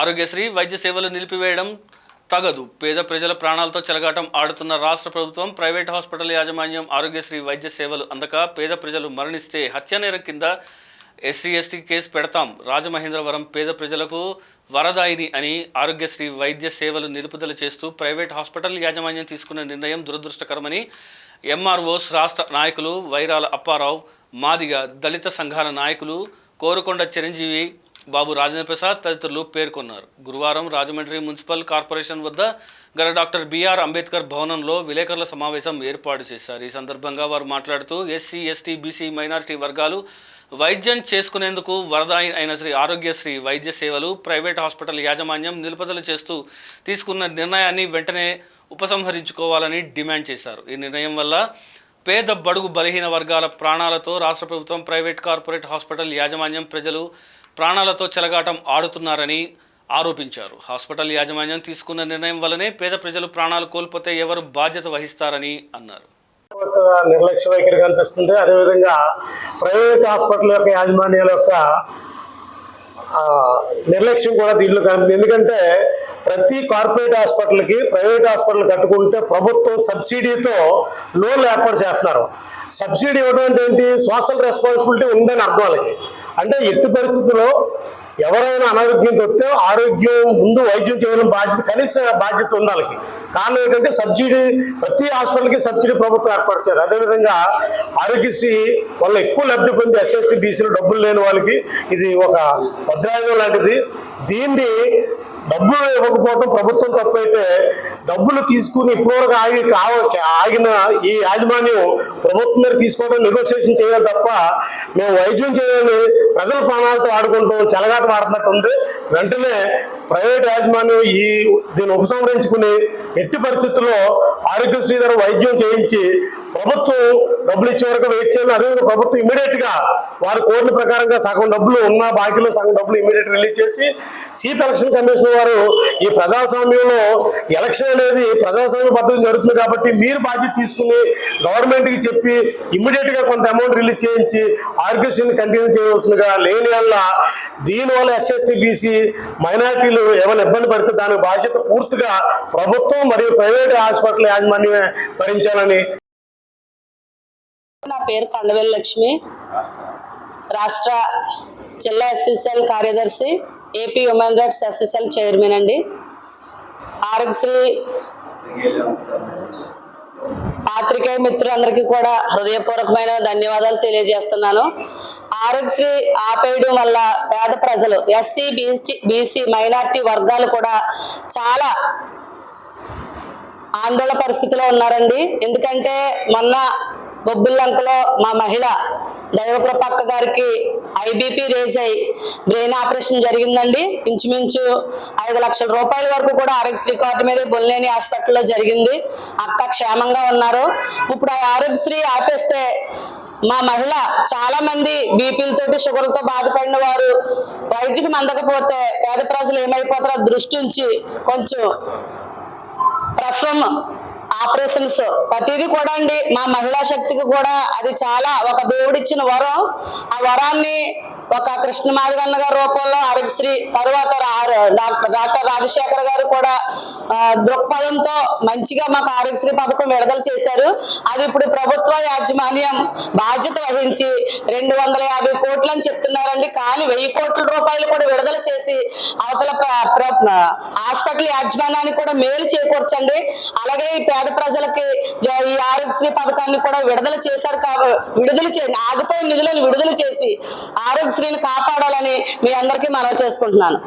ఆరోగ్యశ్రీ వైద్య సేవలు నిలిపివేయడం తగదు. పేద ప్రజల ప్రాణాలతో చెలగాటం ఆడుతున్న రాష్ట్ర ప్రభుత్వం ప్రైవేట్ హాస్పిటల్ యాజమాన్యం ఆరోగ్యశ్రీ వైద్య సేవలు అందక పేద ప్రజలు మరణిస్తే హత్యానేరం కింద ఎస్సీ ఎస్టీ కేసు పెడతాం. రాజమహేంద్రవరం పేద ప్రజలకు వరదాయిని అని ఆరోగ్యశ్రీ వైద్య సేవలు నిలుపుదల చేస్తూ ప్రైవేట్ హాస్పిటల్ యాజమాన్యం తీసుకున్న నిర్ణయం దురదృష్టకరమని ఎంఆర్ఓస్ రాష్ట్ర నాయకులు వైరాల అప్పారావు మాదిగ దళిత సంఘాల నాయకులు కోరుకొండ చిరంజీవి బాబు రాజేంద్ర ప్రసాద్ తదితరులు పేర్కొన్నారు. గురువారం రాజమండ్రి మున్సిపల్ కార్పొరేషన్ వద్ద గల డాక్టర్ బిఆర్ అంబేద్కర్ భవనంలో విలేకరుల సమావేశం ఏర్పాటు చేశారు. ఈ సందర్భంగా వారు మాట్లాడుతూ ఎస్సీ ఎస్టీ బీసీ మైనారిటీ వర్గాలు వైద్యం చేసుకునేందుకు వరద అయిన శ్రీ ఆరోగ్యశ్రీ వైద్య సేవలు ప్రైవేట్ హాస్పిటల్ యాజమాన్యం నిలుపుదల చేస్తూ తీసుకున్న నిర్ణయాన్ని వెంటనే ఉపసంహరించుకోవాలని డిమాండ్ చేశారు. ఈ నిర్ణయం వల్ల పేద బడుగు బలహీన వర్గాల ప్రాణాలతో రాష్ట్ర ప్రభుత్వం ప్రైవేట్ కార్పొరేట్ హాస్పిటల్ యాజమాన్యం ప్రజలు ప్రాణాలతో చెలగాటం ఆడుతున్నారని ఆరోపించారు. హాస్పిటల్ యాజమాన్యం తీసుకున్న నిర్ణయం వల్లనే పేద ప్రజలు ప్రాణాలు కోల్పోతే ఎవరు బాధ్యత వహిస్తారని అన్నారు. ఒక నిర్లక్ష్య వైఖరి కనిపిస్తుంది. అదేవిధంగా ప్రైవేట్ హాస్పిటల్ యొక్క యాజమాన్యాల యొక్క నిర్లక్ష్యం కూడా దీంట్లో కనిపిస్తుంది. ఎందుకంటే ప్రతి కార్పొరేట్ హాస్పిటల్కి ప్రైవేట్ హాస్పిటల్ కట్టుకుంటే ప్రభుత్వం సబ్సిడీతో లోన్లు ఏర్పాటు చేస్తున్నారు. సబ్సిడీ ఇవ్వడం అంటే ఏంటి? సోషల్ రెస్పాన్సిబిలిటీ ఉందని అర్థం వాళ్ళకి. అంటే ఎట్టి పరిస్థితుల్లో ఎవరైనా అనారోగ్యంతో వస్తే ఆరోగ్యం ముందు వైద్యం చేయడం బాధ్యత కనీస బాధ్యత ఉండాలి వాళ్ళకి. కారణం ఏంటంటే సబ్సిడీ ప్రతి హాస్పిటల్కి సబ్సిడీ ప్రభుత్వం ఏర్పడుతుంది అదేవిధంగా ఆరోగ్యశ్రీ వల్ల ఎక్కువ లబ్ధి పొంది ఎస్ఎస్టీ బీసీలు డబ్బులు లేని వాళ్ళకి ఇది ఒక భద్రాయుధం లాంటిది. దీన్ని డబ్బులు ఇవ్వకపోవడం ప్రభుత్వం తప్పైతే డబ్బులు తీసుకుని ఇప్పటివరకు ఆగి కావ ఆగిన ఈ యాజమాన్యం ప్రభుత్వం మీద తీసుకోవడం నెగోసియేషన్ చేయాలి తప్ప మేము వైద్యం చేయాలని ప్రజల ప్రాణాలతో ఆడుకుంటాం చెలగాట వాడుతున్నట్టు ఉంది వెంటనే ప్రైవేట్ యాజమాన్యం ఈ దీన్ని ఉపసంహరించుకుని ఎట్టి పరిస్థితుల్లో ఆరోగ్యశ్రీ ధర వైద్యం చేయించి ప్రభుత్వం డబ్బులు ఇచ్చే వరకు వెయిట్ చేయాలి. అదేవిధంగా ప్రభుత్వం ఇమీడియట్గా వారు కోరిన ప్రకారంగా సగం డబ్బులు ఉన్న బాకీలో సగం డబ్బులు ఇమీడియట్ రిలీజ్ చేసి చీఫ్ ఎలక్షన్ కమిషన్ వారు ఈ ప్రజాస్వామ్యంలో ఎలక్షన్ అనేది ప్రజాస్వామ్య పద్ధతి జరుగుతుంది కాబట్టి మీరు బాధ్యత తీసుకుని గవర్నమెంట్కి చెప్పి ఇమీడియట్గా కొంత అమౌంట్ రిలీజ్ చేయించి ఆర్గ్యుషన్ కంటిన్యూ చేయవచ్చుగా లేని వల్ల దీనివల్ల ఎస్ఎస్టీ బీసీ మైనార్టీలు ఏమైనా ఇబ్బంది పడితే దాని బాధ్యత పూర్తిగా ప్రభుత్వం మరియు ప్రైవేట్ హాస్పిటల్ యాజమాన్యమే భరించాలని నా పేరు కండవెల్లి లక్ష్మి. రాష్ట్ర జిల్లా ఎస్ఎస్ఎల్ కార్యదర్శి AP human rights SSL chairman అండి. ఆరోగ్యశ్రీ పాత్రికేయ మిత్రులందరికీ కూడా హృదయపూర్వకమైన ధన్యవాదాలు తెలియజేస్తున్నాను. ఆరోగ్యశ్రీ ఆపేయడం వల్ల పేద ప్రజలు ఎస్సీ బీసీ బీసీ మైనార్టీ వర్గాలు కూడా చాలా ఆందోళన పరిస్థితిలో ఉన్నారండి. ఎందుకంటే మొన్న బొబ్బిల్లంకలో మా మహిళ దైవకృపక్క గారికి ఐబీపీ రేజ్ అయి బ్రెయిన్ ఆపరేషన్ జరిగిందండి. ఇంచుమించు ఐదు లక్షల రూపాయల వరకు కూడా ఆరోగ్యశ్రీ కార్డు మీద బొల్లేని హాస్పిటల్లో జరిగింది. అక్క క్షేమంగా ఉన్నారు. ఇప్పుడు ఆ ఆరోగ్యశ్రీ ఆపేస్తే మా మహిళ చాలా మంది బీపీలతోటి షుగర్లతో బాధపడిన వారు వైద్యుకి మందకపోతే పేద ప్రజలు ఏమైపోతారో దృష్టి ఉంచి కొంచెం ప్రస్తుతం ఆపరేషన్స్. ప్రతిదీ కూడా అండి మా మహిళా శక్తికి కూడా అది చాలా ఒక దేవుడిచ్చిన వరం. ఆ వరాన్ని ఒక కృష్ణమాదిగన్న గారి రూపంలో ఆరోగ్యశ్రీ తర్వాత డాక్టర్ డాక్టర్ రాజశేఖర్ గారు కూడా దృక్పథంతో మంచిగా మాకు ఆరోగ్యశ్రీ పథకం విడుదల చేశారు. అది ఇప్పుడు ప్రభుత్వ యాజమాన్యం బాధ్యత వహించి రెండు వందల యాభై కోట్లు అని చెప్తున్నారండి. కానీ వెయ్యి కోట్ల రూపాయలు కూడా విడుదల చేసి అవతల ప్ర- హాస్పిటల్ యాజమాన్యానికి కూడా మేలు చేకూర్చండి. అలాగే ఈ పేద ప్రజలకి ఈ ఆరోగ్యశ్రీ పథకాన్ని కూడా విడుదల చేశారు విడుదల చే ఆగిపోయిన నిధులను విడుదల చేసి ఆరోగ్యశ్రీని కాపాడాలని మీ అందరికీ మనవి చేసుకుంటున్నాను.